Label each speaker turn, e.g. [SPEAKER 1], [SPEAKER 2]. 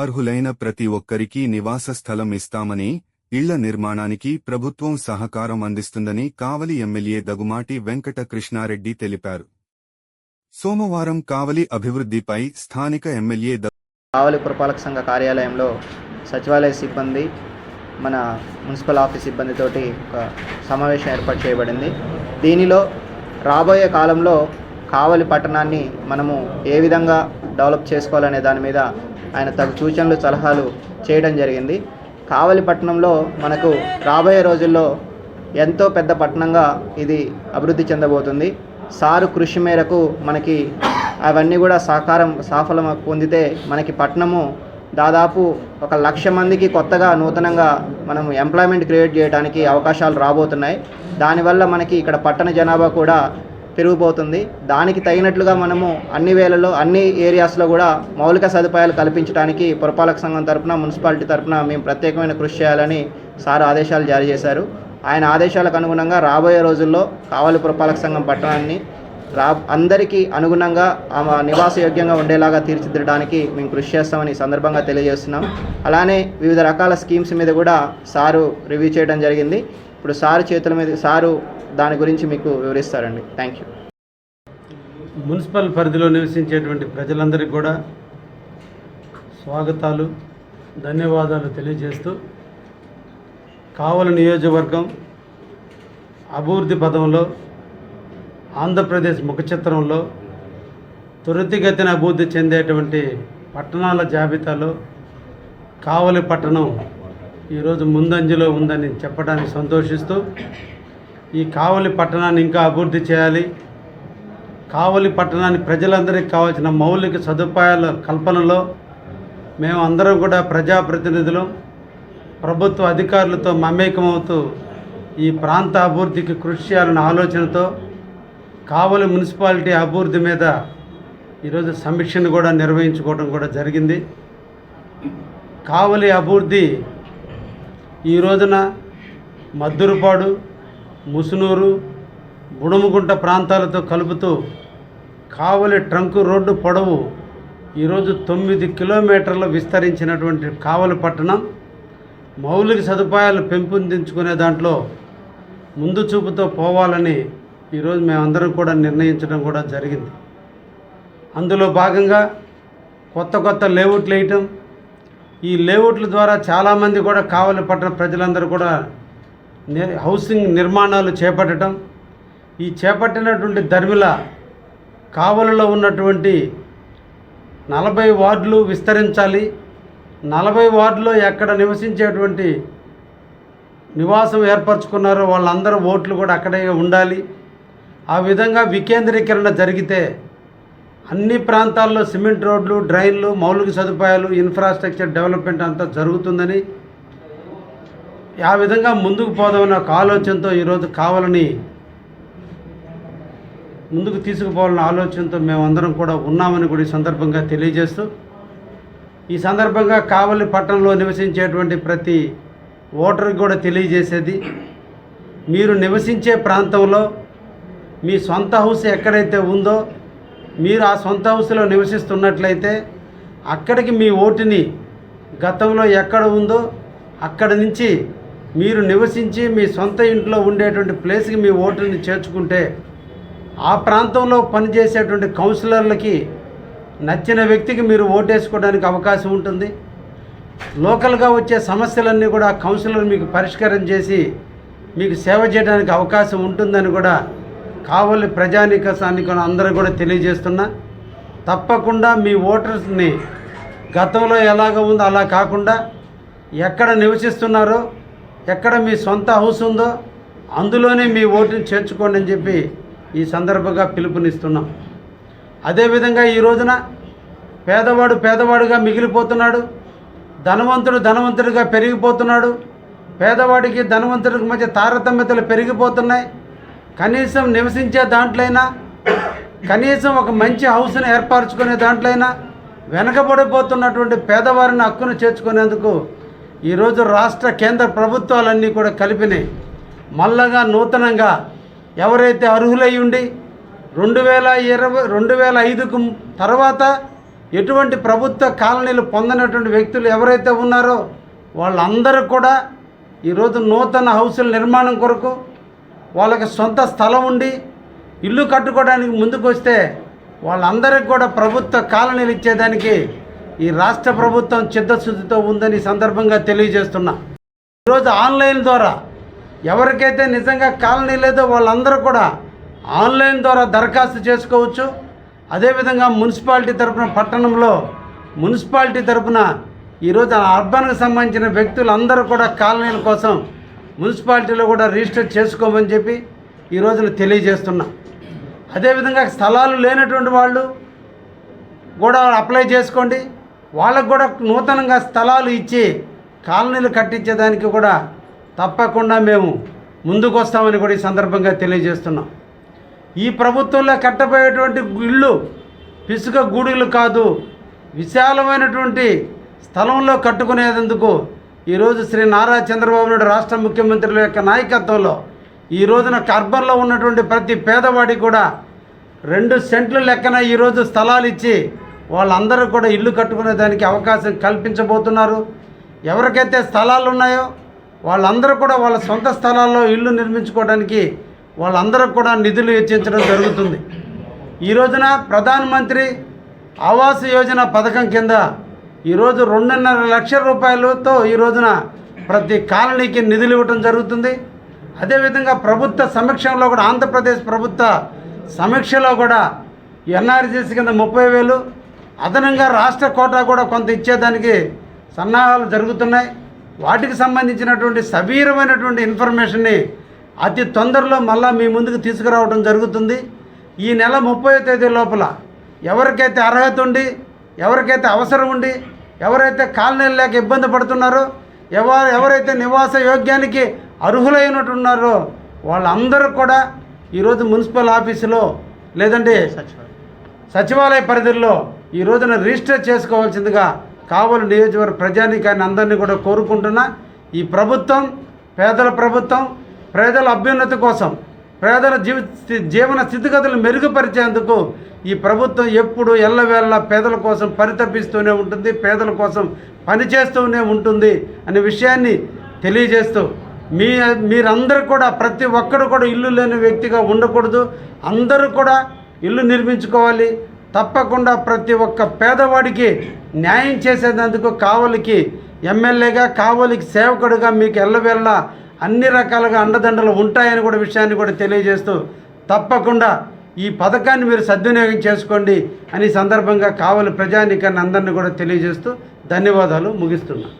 [SPEAKER 1] అర్హులైన ప్రతి ఒక్కరికి నివాస స్థలం ఇస్తామని ఇళ్ళ నిర్మాణానికి ప్రభుత్వం సహకారం అందిస్తుందని కావలి ఎమ్మెల్యే దగుమాటి వెంకట కృష్ణారెడ్డి తెలిపారు. సోమవారం కావలి అభివృద్ధిపై స్థానిక ఎమ్మెల్యే
[SPEAKER 2] కావలి పురపాలక సంఘ కార్యాలయంలో సచివాలయ సిబ్బంది మన మున్సిపల్ ఆఫీస్ సిబ్బందితోటి ఒక సమావేశం ఏర్పాటు చేయబడింది. దీనిలో రాబోయే కాలంలో కావలి పట్టణాన్ని మనము ఏ విధంగా డెవలప్ చేసుకోవాలనే దాని మీద ఆయన తగు సూచనలు సలహాలు చేయడం జరిగింది. కావలి పట్టణంలో మనకు రాబోయే రోజుల్లో ఎంతో పెద్ద పట్టణంగా ఇది అభివృద్ధి చెందబోతుంది. సారు కృషి మేరకు మనకి అవన్నీ కూడా సాకారం సాఫలం పొందితే మనకి పట్టణము దాదాపు ఒక లక్ష మందికి కొత్తగా నూతనంగా మనం ఎంప్లాయ్మెంట్ క్రియేట్ చేయడానికి అవకాశాలు రాబోతున్నాయి. దానివల్ల మనకి ఇక్కడ పట్టణ జనాభా కూడా పెరిగిపోతుంది. దానికి తగినట్లుగా మనము అన్ని వేళల్లో అన్ని ఏరియాస్లో కూడా మౌలిక సదుపాయాలు కల్పించడానికి పురపాలక సంఘం తరపున మున్సిపాలిటీ తరపున మేము ప్రత్యేకమైన కృషి చేయాలని సార్ ఆదేశాలు జారీ చేశారు. ఆయన ఆదేశాలకు అనుగుణంగా రాబోయే రోజుల్లో కావలి పురపాలక సంఘం పట్టణాన్ని రా అందరికీ అనుగుణంగా నివాస నివాసయోగ్యంగా ఉండేలాగా తీర్చిదిద్దడానికి మేము కృషి చేస్తామని సందర్భంగా తెలియజేస్తున్నాం. అలానే వివిధ రకాల స్కీమ్స్ మీద కూడా సారు రివ్యూ చేయడం జరిగింది. ఇప్పుడు సారు చేతుల మీద సారు దాని గురించి మీకు వివరిస్తారండి. థ్యాంక్ యూ
[SPEAKER 3] మున్సిపల్ పరిధిలో నివసించేటువంటి ప్రజలందరికీ కూడా స్వాగతాలు ధన్యవాదాలు తెలియజేస్తూ కావలి నియోజకవర్గం అభివృద్ధి పదంలో ఆంధ్రప్రదేశ్ ముఖచిత్రంలో త్వరితగతిన అభివృద్ధి చెందేటువంటి పట్టణాల జాబితాలో కావలి పట్టణం ఈరోజు ముందంజలో ఉందని చెప్పడానికి సంతోషిస్తూ ఈ కావలి పట్టణాన్ని ఇంకా అభివృద్ధి చేయాలి. కావలి పట్టణాన్ని ప్రజలందరికీ కావాల్సిన మౌలిక సదుపాయాల కల్పనలో మేము అందరం కూడా ప్రజాప్రతినిధులు. ప్రభుత్వ అధికారులతో మమేకమవుతూ ఈ ప్రాంత అభివృద్ధికి కృషి చేయాలన్న ఆలోచనతో కావలి మున్సిపాలిటీ అభివృద్ధి మీద ఈరోజు సమీక్షను కూడా నిర్వహించుకోవడం కూడా జరిగింది. కావలి అభివృద్ధి ఈ రోజున మద్దురుపాడు ముసునూరు బుడుముగుంట ప్రాంతాలతో కలుపుతూ కావలి ట్రంక్ రోడ్డు పొడవు ఈరోజు తొమ్మిది కిలోమీటర్లు విస్తరించినటువంటి కావలి పట్టణం. మౌలిక సదుపాయాలు పెంపొందించుకునే దాంట్లో ముందు చూపుతో పోవాలని ఈరోజు మేమందరం కూడా నిర్ణయించడం కూడా జరిగింది. అందులో భాగంగా కొత్త కొత్త లేఅవుట్లు వేయటం ఈ లేఅవుట్ల ద్వారా చాలామంది కూడా కావలి పట్టణ ప్రజలందరూ కూడా హౌసింగ్ నిర్మాణాలు చేపట్టడం ఈ చేపట్టినటువంటి ధర్మిల కావలిలో ఉన్నటువంటి నలభై వార్డులు విస్తరించాలి. నలభై వార్డులో ఎక్కడ నివసించేటువంటి నివాసం ఏర్పరచుకున్నారో వాళ్ళందరూ ఓట్లు కూడా అక్కడే ఉండాలి. ఆ విధంగా వికేంద్రీకరణ జరిగితే అన్ని ప్రాంతాల్లో సిమెంట్ రోడ్లు డ్రైన్లు మౌలిక సదుపాయాలు ఇన్ఫ్రాస్ట్రక్చర్ డెవలప్మెంట్ అంతా జరుగుతుందని ఆ విధంగా ముందుకు పోదామన్న ఒక ఆలోచనతో ఈరోజు కావాలని ముందుకు తీసుకుపోవాలన్న ఆలోచనతో మేమందరం కూడా ఉన్నామని కూడా ఈ సందర్భంగా తెలియజేస్తూ ఈ సందర్భంగా కావలి పట్టణంలో నివసించేటువంటి ప్రతి ఓటర్కి కూడా తెలియజేసేది మీరు నివసించే ప్రాంతంలో మీ సొంత హౌస్ ఎక్కడైతే ఉందో మీరు ఆ సొంత హౌస్లో నివసిస్తున్నట్లయితే అక్కడికి మీ ఓటుని గతంలో ఎక్కడ ఉందో అక్కడ నుంచి మీరు నివసించి మీ సొంత ఇంట్లో ఉండేటువంటి ప్లేస్కి మీ ఓటుని చేర్చుకుంటే ఆ ప్రాంతంలో పనిచేసేటువంటి కౌన్సిలర్లకి నచ్చిన వ్యక్తికి మీరు ఓటేసుకోవడానికి అవకాశం ఉంటుంది. లోకల్గా వచ్చే సమస్యలన్నీ కూడా కౌన్సిలర్ మీకు పరిష్కారం చేసి మీకు సేవ చేయడానికి అవకాశం ఉంటుందని కూడా కావలి ప్రజానిక సానికులు అందరూ కూడా తెలియజేస్తున్నా తప్పకుండా మీ ఓటర్స్ని గతంలో ఎలాగ ఉందో అలా కాకుండా ఎక్కడ నివసిస్తున్నారో ఎక్కడ మీ సొంత హౌస్ ఉందో అందులోనే మీ ఓటుని చేర్చుకోండి అని చెప్పి ఈ సందర్భంగా పిలుపునిస్తున్నాం. అదేవిధంగా ఈ రోజున పేదవాడు పేదవాడుగా మిగిలిపోతున్నాడు ధనవంతుడు ధనవంతుడిగా పెరిగిపోతున్నాడు పేదవాడికి ధనవంతుడికి మధ్య తారతమ్యతలు పెరిగిపోతున్నాయి కనీసం నివసించే దాంట్లైనా కనీసం ఒక మంచి హౌస్ని ఏర్పరచుకునే దాంట్లైనా వెనకబడిపోతున్నటువంటి పేదవారిని హక్కును చేర్చుకునేందుకు ఈరోజు రాష్ట్ర కేంద్ర ప్రభుత్వాలన్నీ కూడా కలిపినాయి. మల్లగా నూతనంగా ఎవరైతే అర్హులై ఉండి రెండు వేల ఇరవై రెండు వేల ఐదుకు తర్వాత ఎటువంటి ప్రభుత్వ కాలనీలు పొందనటువంటి వ్యక్తులు ఎవరైతే ఉన్నారో వాళ్ళందరూ కూడా ఈరోజు నూతన హౌసుల నిర్మాణం కొరకు వాళ్ళకి సొంత స్థలం ఉండి ఇల్లు కట్టుకోవడానికి ముందుకు వస్తే వాళ్ళందరికీ కూడా ప్రభుత్వ కాలనీలు ఇచ్చేదానికి ఈ రాష్ట్ర ప్రభుత్వం చిత్తశుద్ధితో ఉందని సందర్భంగా తెలియజేస్తున్నా. ఈరోజు ఆన్లైన్ ద్వారా ఎవరికైతే నిజంగా కాలనీ లేదో వాళ్ళందరూ కూడా ఆన్లైన్ ద్వారా దరఖాస్తు చేసుకోవచ్చు. అదేవిధంగా మున్సిపాలిటీ తరపున పట్టణంలో మున్సిపాలిటీ తరపున ఈరోజు అర్బన్కి సంబంధించిన వ్యక్తులు అందరూ కూడా కాలనీల కోసం మున్సిపాలిటీలో కూడా రిజిస్టర్ చేసుకోమని చెప్పి ఈ రోజున తెలియజేస్తున్నా. అదేవిధంగా స్థలాలు లేనటువంటి వాళ్ళు కూడా అప్లై చేసుకోండి. వాళ్ళకు కూడా నూతనంగా స్థలాలు ఇచ్చి కాలనీలు కట్టించేదానికి కూడా తప్పకుండా మేము ముందుకు వస్తామని కూడా ఈ సందర్భంగా తెలియజేస్తున్నాం. ఈ ప్రభుత్వంలో కట్టబోయేటువంటి ఇళ్ళు పిసుక గూడులు కాదు విశాలమైనటువంటి స్థలంలో కట్టుకునేందుకు ఈరోజు శ్రీ నారా చంద్రబాబు నాయుడు రాష్ట్ర ముఖ్యమంత్రుల యొక్క నాయకత్వంలో ఈ రోజున కర్బన్లో ఉన్నటువంటి ప్రతి పేదవాడి కూడా రెండు సెంట్లు లెక్కన ఈరోజు స్థలాలు ఇచ్చి వాళ్ళందరూ కూడా ఇల్లు కట్టుకునే దానికి అవకాశం కల్పించబోతున్నారు. ఎవరికైతే స్థలాలు ఉన్నాయో వాళ్ళందరూ కూడా వాళ్ళ సొంత స్థలాల్లో ఇల్లు నిర్మించుకోవడానికి వాళ్ళందరూ కూడా నిధులు వెచ్చించడం జరుగుతుంది. ఈ రోజున ప్రధానమంత్రి ఆవాస్ యోజన పథకం కింద ఈరోజు రెండున్నర లక్షల రూపాయలతో ఈ రోజున ప్రతి కాలనీకి నిధులు ఇవ్వటం జరుగుతుంది. అదేవిధంగా ప్రభుత్వ సమీక్షలో కూడా ఆంధ్రప్రదేశ్ ప్రభుత్వ సమీక్షలో కూడా ఎన్ఆర్జీసీ కింద ముప్పై వేలు అదనంగా రాష్ట్ర కోటా కూడా కొంత ఇచ్చేదానికి సన్నాహాలు జరుగుతున్నాయి. వాటికి సంబంధించినటువంటి సవీరమైనటువంటి ఇన్ఫర్మేషన్ని అతి తొందరలో మళ్ళా మీ ముందుకు తీసుకురావడం జరుగుతుంది. ఈ నెల ముప్పై తేదీ లోపల ఎవరికైతే అర్హత ఉండి ఎవరికైతే అవసరం ఉండి ఎవరైతే కాలనీలు లేక ఇబ్బంది పడుతున్నారో ఎవరు ఎవరైతే నివాస యోగ్యానికి అర్హులైనట్టున్నారో వాళ్ళందరూ కూడా ఈరోజు మున్సిపల్ ఆఫీసులో లేదంటే
[SPEAKER 2] సచివాలయం
[SPEAKER 3] సచివాలయ పరిధిలో ఈ రోజున రిజిస్టర్ చేసుకోవాల్సిందిగా కావలి నియోజకవర్గ ప్రజానీకాన్ని అందరినీ కూడా కోరుకుంటున్నా. ఈ ప్రభుత్వం పేదల ప్రభుత్వం ప్రజల అభ్యున్నతి కోసం పేదల జీవి జీవన స్థితిగతులు మెరుగుపరిచేందుకు ఈ ప్రభుత్వం ఎప్పుడు ఎల్లవేళ పేదల కోసం పరితపిస్తూనే ఉంటుంది పేదల కోసం పనిచేస్తూనే ఉంటుంది అనే విషయాన్ని తెలియజేస్తూ మీ మీరందరూ కూడా ప్రతి ఒక్కరు కూడా ఇల్లు లేని వ్యక్తిగా ఉండకూడదు. అందరూ కూడా ఇల్లు నిర్మించుకోవాలి. తప్పకుండా ప్రతి ఒక్క పేదవాడికి న్యాయం చేసేందుకు కావలికి ఎమ్మెల్యేగా కావలికి సేవకుడుగా మీకు ఎల్లవేళ్ళ అన్ని రకాలుగా అండదండలు ఉంటాయని కూడా విషయాన్ని కూడా తెలియజేస్తూ తప్పకుండా ఈ పథకాన్ని మీరు సద్వినియోగం చేసుకోండి అని సందర్భంగా కావలి ప్రజానికాన్ని అందరినీ కూడా తెలియజేస్తూ ధన్యవాదాలు ముగిస్తున్నాను